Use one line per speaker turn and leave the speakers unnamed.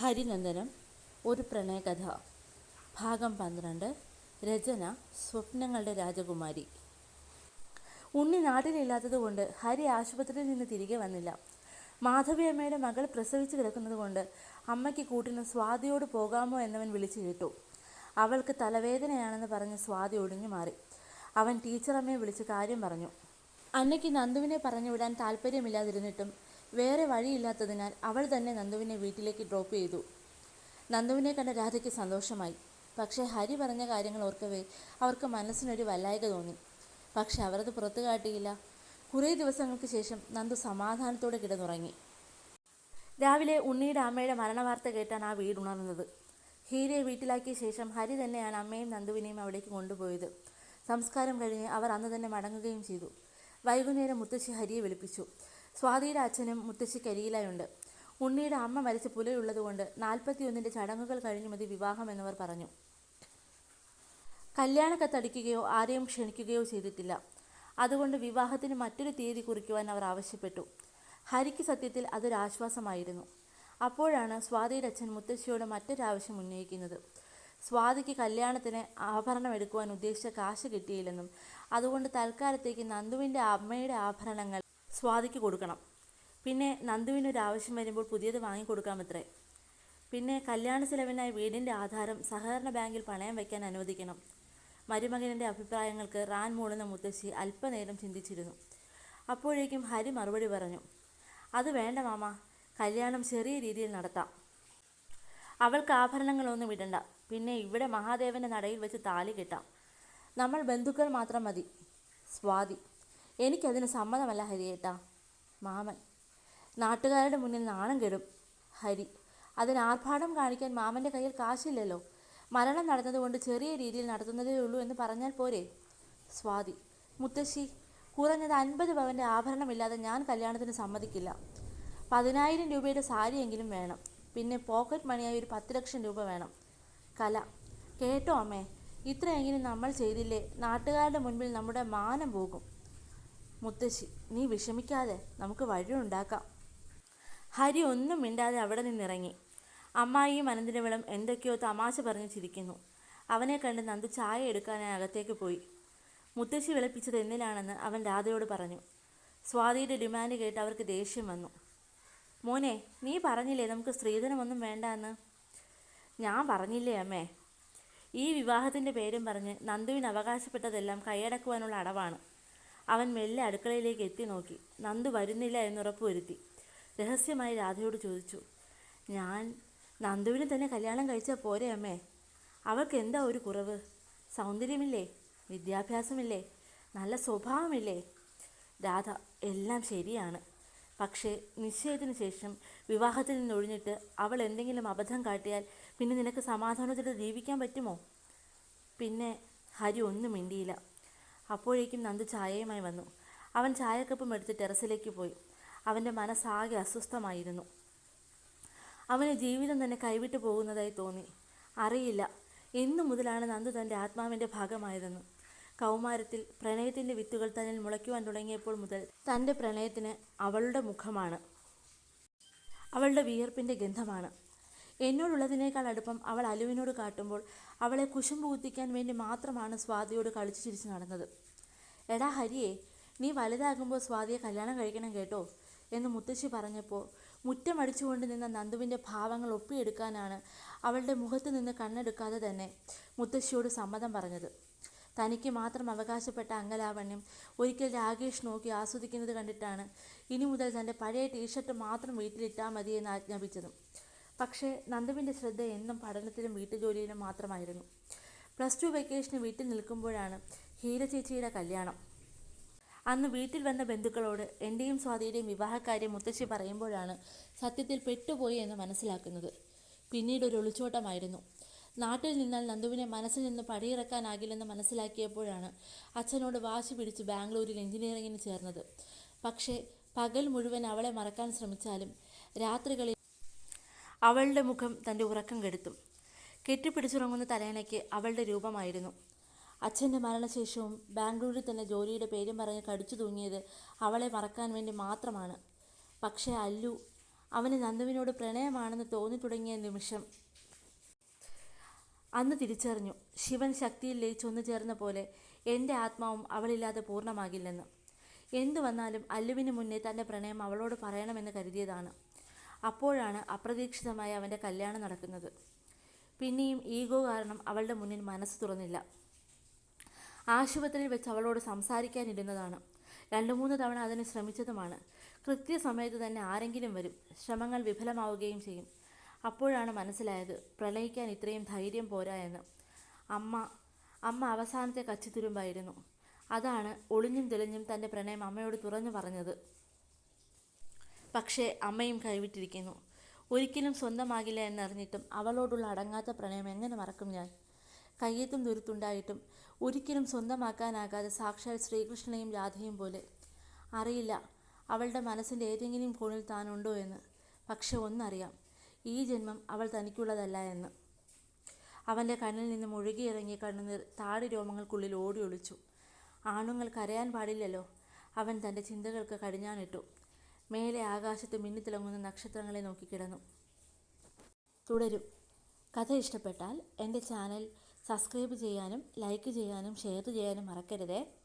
ഹരിനന്ദനം ഒരു പ്രണയകഥ. ഭാഗം പന്ത്രണ്ട് രചന സ്വപ്നങ്ങളുടെ രാജകുമാരി. ഉണ്ണി നാട്ടിലില്ലാത്തതുകൊണ്ട് ഹരി ആശുപത്രിയിൽ നിന്ന് തിരികെ വന്നില്ല. മാധവിയമ്മയുടെ മകൾ പ്രസവിച്ചു കിടക്കുന്നതുകൊണ്ട് അമ്മയ്ക്ക് കൂട്ടിന് സ്വാതിയോട് പോകാമോ എന്നവൻ വിളിച്ചു കേട്ടു. അവൾക്ക് തലവേദനയാണെന്ന് പറഞ്ഞ് സ്വാതി ഒഴിഞ്ഞു മാറി. അവൻ ടീച്ചറമ്മയെ വിളിച്ച് കാര്യം പറഞ്ഞു. അന്നയ്ക്ക് നന്ദുവിനെ പറഞ്ഞു വിടാൻ താല്പര്യമില്ലാതിരുന്നിട്ടും വേറെ വഴിയില്ലാത്തതിനാൽ അവൾ തന്നെ നന്ദുവിനെ വീട്ടിലേക്ക് ഡ്രോപ്പ് ചെയ്തു. നന്ദുവിനെ കണ്ട രാധയ്ക്ക് സന്തോഷമായി. പക്ഷേ ഹരി പറഞ്ഞ കാര്യങ്ങൾ ഓർക്കവേ അവർക്ക് മനസ്സിനൊരു വല്ലായക തോന്നി. പക്ഷെ അവരത് പുറത്തു കാട്ടിയില്ല. കുറേ ദിവസങ്ങൾക്ക് ശേഷം നന്ദു സമാധാനത്തോടെ കിടന്നുറങ്ങി. രാവിലെ ഉണ്ണിയുടെ അമ്മയുടെ മരണവാർത്ത കേട്ടാണ് ആ വീട് ഉണർന്നത്. ഹീരയെ വീട്ടിലാക്കിയ ശേഷം ഹരി തന്നെയാണ് അമ്മയും നന്ദുവിനെയും അവിടേക്ക് കൊണ്ടുപോയത്. സംസ്കാരം കഴിഞ്ഞ് അവർ അന്ന് തന്നെ മടങ്ങുകയും ചെയ്തു. വൈകുന്നേരം മുത്തശ്ശി ഹരിയെ വിളിപ്പിച്ചു. സ്വാതിയുടെ അച്ഛനും മുത്തശ്ശി കരിയിലായുണ്ട് ഉണ്ണിയുടെ അമ്മ മരിച്ച പുലയുള്ളതുകൊണ്ട് നാൽപ്പത്തിയൊന്നിന്റെ ചടങ്ങുകൾ കഴിഞ്ഞു മതി വിവാഹം എന്നവർ പറഞ്ഞു. കല്യാണ കത്തടിക്കുകയോ ആരെയും ക്ഷണിക്കുകയോ ചെയ്തിട്ടില്ല. അതുകൊണ്ട് വിവാഹത്തിന് മറ്റൊരു തീയതി കുറിക്കുവാൻ അവർ ആവശ്യപ്പെട്ടു. ഹരിക്ക് സത്യത്തിൽ അതൊരാശ്വാസമായിരുന്നു അപ്പോഴാണ് സ്വാതിയുടെ അച്ഛൻ മുത്തശ്ശിയോട് മറ്റൊരാവശ്യം ഉന്നയിക്കുന്നത്. സ്വാതിക്ക് കല്യാണത്തിന് ആഭരണം എടുക്കുവാൻ ഉദ്ദേശിച്ച കാശ് കിട്ടിയില്ലെന്നും അതുകൊണ്ട് തൽക്കാലത്തേക്ക് നന്ദുവിന്റെ അമ്മയുടെ ആഭരണങ്ങൾ സ്വാതിക്ക് കൊടുക്കണം. പിന്നെ നന്ദുവിനൊരു ആവശ്യം വരുമ്പോൾ പുതിയത് വാങ്ങിക്കൊടുക്കാമത്രേ. പിന്നെ കല്യാണ ചെലവിനായി വീടിന്റെ ആധാരം സഹകരണ ബാങ്കിൽ പണയം വയ്ക്കാൻ അനുവദിക്കണം. മരുമകനിന്റെ അഭിപ്രായങ്ങൾക്ക് റാൻ മൂളുന്ന മുത്തശ്ശി അല്പനേരം ചിന്തിച്ചിരുന്നു. അപ്പോഴേക്കും ഹരി മറുപടി പറഞ്ഞു അത് വേണ്ട മാമ കല്യാണം ചെറിയ രീതിയിൽ നടത്താം. അവൾക്ക് ആഭരണങ്ങളൊന്നും ഇടണ്ട. പിന്നെ ഇവിടെ മഹാദേവന്റെ നടയിൽ വെച്ച് താലി കെട്ടാം. നമ്മൾ ബന്ധുക്കൾ മാത്രം മതി. സ്വാതി എനിക്കതിന് സമ്മതമല്ല ഹരി ഹരിയേട്ടാ മാമൻ. നാട്ടുകാരുടെ മുന്നിൽ നാണം കെടും ഹരി. അതിന് ആർഭാടം കാണിക്കാൻ മാമന്റെ കയ്യിൽ കാശില്ലല്ലോ. മരണം നടന്നതുകൊണ്ട് ചെറിയ രീതിയിൽ നടത്തുന്നതേ ഉള്ളൂ എന്ന് പറഞ്ഞാൽ പോരെ? സ്വാതി. മുത്തശ്ശി കുറഞ്ഞത് അൻപത് പവന്റെ ആഭരണമില്ലാതെ ഞാൻ കല്യാണത്തിന് സമ്മതിക്കില്ല. പതിനായിരം രൂപയുടെ സാരിയെങ്കിലും വേണം. പിന്നെ പോക്കറ്റ് മണിയായി ഒരു പത്ത് ലക്ഷം രൂപ വേണം. കല. കേട്ടോ അമ്മേ. ഇത്രയെങ്കിലും നമ്മൾ ചെയ്തില്ലേ? നാട്ടുകാരുടെ മുൻപിൽ നമ്മുടെ മാനം പോകും. മുത്തശ്ശി നീ വിഷമിക്കാതെ നമുക്ക് വഴിയുണ്ടാക്കാം ഹരി ഒന്നും മിണ്ടാതെ അവിടെ നിന്നിറങ്ങി. അമ്മായിയും അനന്തരവളും എന്തൊക്കെയോ തമാശ പറഞ്ഞ് ചിരിക്കുന്നു. അവനെ കണ്ട് നന്ദു ചായ എടുക്കാനായി അകത്തേക്ക് പോയി. മുത്തശ്ശി വിളപ്പിച്ചത് എന്നിലാണെന്ന് അവൻ രാധയോട് പറഞ്ഞു. സ്വാതിയുടെ ഡിമാൻഡ് കേട്ട് അവർക്ക് ദേഷ്യം വന്നു. മോനെ നീ പറഞ്ഞില്ലേ നമുക്ക് സ്ത്രീധനമൊന്നും വേണ്ട എന്ന് ഞാൻ പറഞ്ഞില്ലേ അമ്മേ. ഈ വിവാഹത്തിന്റെ പേരും പറഞ്ഞ് നന്ദുവിന് അവകാശപ്പെട്ടതെല്ലാം കൈയടക്കുവാനുള്ള അടവാണ്. അവൻ മെല്ലെ അടുക്കളയിലേക്ക് എത്തി നോക്കി. നന്ദു വരുന്നില്ല എന്നുറപ്പ് വരുത്തി. രഹസ്യമായി രാധയോട് ചോദിച്ചു ഞാൻ നന്ദുവിന് തന്നെ കല്യാണം കഴിച്ചാൽ പോരെ അമ്മേ? അവൾക്ക് എന്താ ഒരു കുറവ്? സൗന്ദര്യമില്ലേ? വിദ്യാഭ്യാസമില്ലേ? നല്ല സ്വഭാവമില്ലേ? രാധ എല്ലാം ശരിയാണ്. പക്ഷേ നിശ്ചയത്തിന് ശേഷം വിവാഹത്തിൽ നിന്ന് ഒഴിഞ്ഞിട്ട് അവൾ എന്തെങ്കിലും അബദ്ധം കാട്ടിയാൽ പിന്നെ നിനക്ക് സമാധാനത്തോടെ ജീവിക്കാൻ പറ്റുമോ? പിന്നെ ഹരി ഒന്നും മിണ്ടിയില്ല. അപ്പോഴേക്കും നന്ദു ചായയുമായി വന്നു. അവൻ ചായക്കപ്പും എടുത്ത് ടെറസിലേക്ക് പോയി. അവന്റെ മനസ്സാകെ അസ്വസ്ഥമായിരുന്നു. അവന് ജീവിതം തന്നെ കൈവിട്ടു പോകുന്നതായി തോന്നി. അറിയില്ല എന്നു മുതലാണ് നന്ദു തന്റെ ആത്മാവിന്റെ ഭാഗമായതെന്ന്. കൗമാരത്തിൽ പ്രണയത്തിന്റെ വിത്തുകൾ തന്നിൽ മുളയ്ക്കുവാൻ തുടങ്ങിയപ്പോൾ മുതൽ തന്റെ പ്രണയത്തിന് അവളുടെ മുഖമാണ്. അവളുടെ വിയർപ്പിന്റെ ഗന്ധമാണ്. എന്നോടുള്ളതിനേക്കാൾ അടുപ്പം അവൾ അലുവിനോട് കാട്ടുമ്പോൾ അവളെ കുശും പൂത്തിക്കാൻ വേണ്ടി മാത്രമാണ് സ്വാതിയോട് കളിച്ചു ചിരിച്ചു നടന്നത്. എടാ ഹരിയെ നീ വലുതാകുമ്പോൾ സ്വാതിയെ കല്യാണം കഴിക്കണം കേട്ടോ എന്ന് മുത്തശ്ശി പറഞ്ഞപ്പോൾ മുറ്റമടിച്ചുകൊണ്ട് നിന്ന നന്ദുവിന്റെ ഭാവങ്ങൾ ഒപ്പിയെടുക്കാനാണ് അവളുടെ മുഖത്ത് നിന്ന് കണ്ണെടുക്കാതെ തന്നെ മുത്തശ്ശിയോട് സമ്മതം പറഞ്ഞത്. തനിക്ക് മാത്രം അവകാശപ്പെട്ട അങ്കലാവണ്യം ഒരിക്കൽ രാകേഷ് നോക്കി ആസ്വദിക്കുന്നത് കണ്ടിട്ടാണ് ഇനി മുതൽ തന്റെ പഴയ ടീഷർട്ട് മാത്രം വീട്ടിലിട്ടാൽ മതി എന്ന് ആജ്ഞാപിച്ചതും. പക്ഷേ നന്ദുവിന്റെ ശ്രദ്ധ എന്നും പഠനത്തിലും വീട്ടുജോലിയിലും മാത്രമായിരുന്നു. പ്ലസ് ടു വെക്കേഷന് വീട്ടിൽ നിൽക്കുമ്പോഴാണ് ഹീര ചേച്ചിയുടെ കല്യാണം. അന്ന് വീട്ടിൽ വന്ന ബന്ധുക്കളോട് എന്റെയും സ്വാതിയുടെയും വിവാഹക്കാര്യം മുത്തശ്ശി പറയുമ്പോഴാണ് സത്യത്തിൽ പെട്ടുപോയി എന്ന് മനസ്സിലാക്കുന്നത്. പിന്നീട് ഒരു ഒളിച്ചോട്ടമായിരുന്നു. നാട്ടിൽ നിന്നാൽ നന്ദുവിനെ മനസ്സിൽ നിന്ന് പടിയിറക്കാനാകില്ലെന്ന് മനസ്സിലാക്കിയപ്പോഴാണ് അച്ഛനോട് വാശി പിടിച്ച് ബാംഗ്ലൂരിൽ എഞ്ചിനീയറിങ്ങിന് ചേർന്നത്. പക്ഷേ പകൽ മുഴുവൻ അവളെ മറക്കാൻ ശ്രമിച്ചാലും രാത്രികളിൽ അവളുടെ മുഖം തന്റെ ഉറക്കം കെടുത്തു. കെട്ടിപ്പിടിച്ചുറങ്ങുന്ന തലേണയ്ക്ക് അവളുടെ രൂപമായിരുന്നു. അച്ഛന്റെ മരണശേഷവും ബാംഗ്ലൂരിൽ തന്നെ ജോലിയുടെ പേരും പറഞ്ഞ് കടിച്ചു തൂങ്ങിയത് അവളെ മറക്കാൻ വേണ്ടി മാത്രമാണ്. പക്ഷേ അല്ലു അവന് നന്ദുവിനോട് പ്രണയമാണെന്ന് തോന്നി തുടങ്ങിയ നിമിഷം അന്ന് തിരിച്ചറിഞ്ഞു. ശിവൻ ശക്തിയിൽ ലയിച്ചൊന്നു ചേർന്ന പോലെ എന്റെ ആത്മാവും അവളില്ലാതെ പൂർണമാകില്ലെന്ന്. എന്തു വന്നാലും അല്ലുവിന് മുന്നേ തന്റെ പ്രണയം അവളോട് പറയണമെന്ന് കരുതിയതാണ്. അപ്പോഴാണ് അപ്രതീക്ഷിതമായി അവന്റെ കല്യാണം നടക്കുന്നത്. പിന്നെയും ഈഗോ കാരണം അവളുടെ മുന്നിൽ മനസ്സ് തുറന്നില്ല. ആശുപത്രിയിൽ വെച്ച് അവളോട് സംസാരിക്കാനിരുന്നതാണ്. രണ്ടു മൂന്ന് തവണ അതിന് ശ്രമിച്ചതുമാണ്. കൃത്യസമയത്ത് തന്നെ ആരെങ്കിലും വരും. ശ്രമങ്ങൾ വിഫലമാവുകയും ചെയ്യും. അപ്പോഴാണ് മനസ്സിലായത് പ്രണയിക്കാൻ ഇത്രയും ധൈര്യം പോരാ എന്ന്. അമ്മ അമ്മ അവസാനത്തെ കച്ചിത്തുരുമ്പായിരുന്നു അതാണ് ഒളിഞ്ഞും തെളിഞ്ഞും തന്റെ പ്രണയം അമ്മയോട് തുറന്നു പറഞ്ഞത്. പക്ഷേ അമ്മയും കൈവിട്ടിരിക്കുന്നു. ഒരിക്കലും സ്വന്തമാകില്ല എന്നറിഞ്ഞിട്ടും അവളോടുള്ള അടങ്ങാത്ത പ്രണയം എങ്ങനെ മറക്കും ഞാൻ? കയ്യേറ്റം ദുരുത്തുണ്ടായിട്ടും ഒരിക്കലും സ്വന്തമാക്കാനാകാതെ സാക്ഷാൽ ശ്രീകൃഷ്ണനെയും രാധയും പോലെ. അറിയില്ല അവളുടെ മനസ്സിന്റെ ഏതെങ്കിലും കോണിൽ താനുണ്ടോ എന്ന്. പക്ഷെ ഒന്നറിയാം ഈ ജന്മം അവൾ തനിക്കുള്ളതല്ല എന്ന്. അവന്റെ കണ്ണിൽ നിന്ന് മുഴുകിയിറങ്ങിയ കണ്ണുനീർ താടി രോമങ്ങൾക്കുള്ളിൽ ഓടി ഒളിച്ചു ആണുങ്ങൾ കരയാൻ പാടില്ലല്ലോ. അവൻ തന്റെ ചിന്തകൾക്ക് കടിഞ്ഞാണിട്ടു. മേലെ ആകാശത്ത് മിന്നിത്തിളങ്ങുന്ന നക്ഷത്രങ്ങളെ നോക്കി കിടന്നു. തുടരും. കഥ ഇഷ്ടപ്പെട്ടാൽ എന്റെ ചാനൽ സബ്സ്ക്രൈബ് ചെയ്യാനും ലൈക്ക് ചെയ്യാനും ഷെയർ ചെയ്യാനും മറക്കരുതേ.